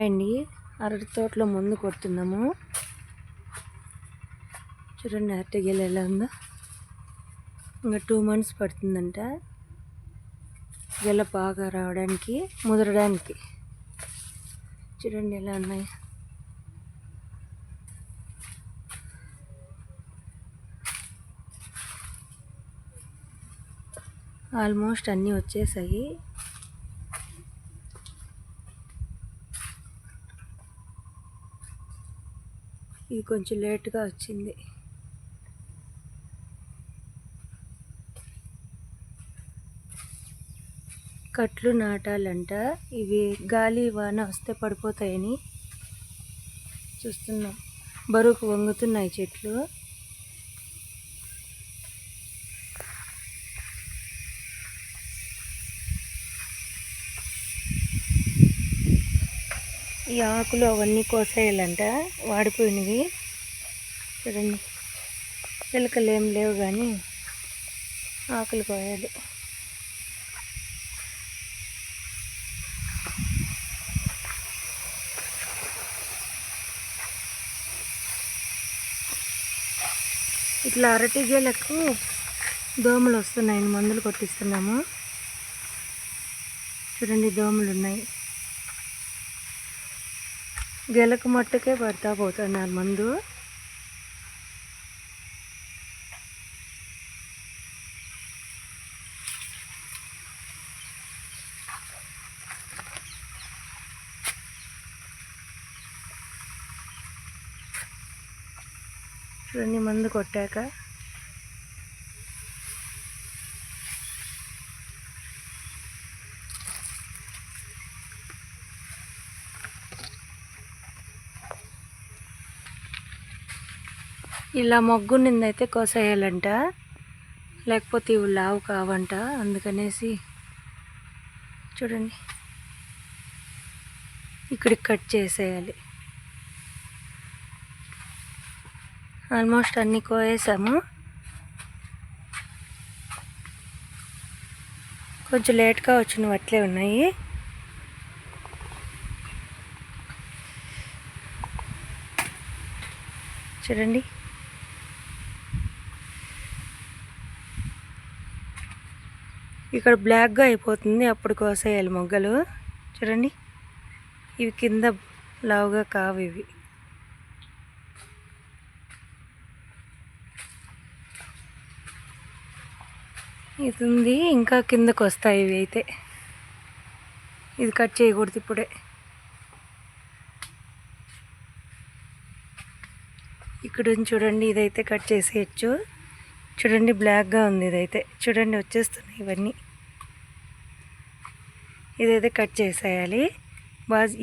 అండి అరటి తోటలో ముందు కొడుతున్నాము. చూడండి అరటి గెల ఎలా ఉందో. ఇంకా టూ మంత్స్ పడుతుందంట. గెల బాగా రావడానికి ముదరడానికి. చూడండి ఎలా ఉన్నాయి. ఆల్మోస్ట్ అన్నీ వచ్చేసాయి. ఇది కొంచెం లేట్గా వచ్చింది. కట్లు నాటాలంట. ఇవి గాలి వాన వస్తే పడిపోతాయని చూస్తున్నాం. బరువుకు వంగుతున్నాయి చెట్లు. ఈ ఆకులు అవన్నీ కోసేయాలంట. వాడిపోయినవి. చూడండి. పిలకలు ఏం లేవు కానీ ఆకులు కోయాలి. ఇట్లా అరటి గేలకు దోమలు వస్తున్నాయి మందులు కొట్టిస్తున్నాము. చూడండి దోమలు ఉన్నాయి గెలకు మట్టుకే పడతా పోతున్నారు మందు రెండు మందు కొట్టాక ఇలా మొగ్గు నిందైతే కోసేయాలంట. లేకపోతే ఇవి లావు కావంట. అందుకనేసి చూడండి. ఇక్కడికి కట్ చేసేయాలి. ఆల్మోస్ట్ అన్నీ కోయేసాము. కొంచెం లేట్గా వచ్చినవి అట్లే ఉన్నాయి. చూడండి. ఇక్కడ బ్లాక్గా అయిపోతుంది. అప్పుడు కోసేయాలి మొగ్గలు. చూడండి. ఇవి కింద లావుగా కావు ఇవి. ఇది ఉంది. ఇంకా కిందకు వస్తాయి ఇవి అయితే. ఇది కట్ చేయకూడదు ఇప్పుడే. ఇక్కడ చూడండి. ఇదైతే కట్ చేసేయచ్చు. చూడండి బ్లాక్గా ఉంది ఇదైతే. చూడండి వచ్చేస్తున్నాయి ఇవన్నీ. ఇదైతే కట్ చేసేయాలి. బాగా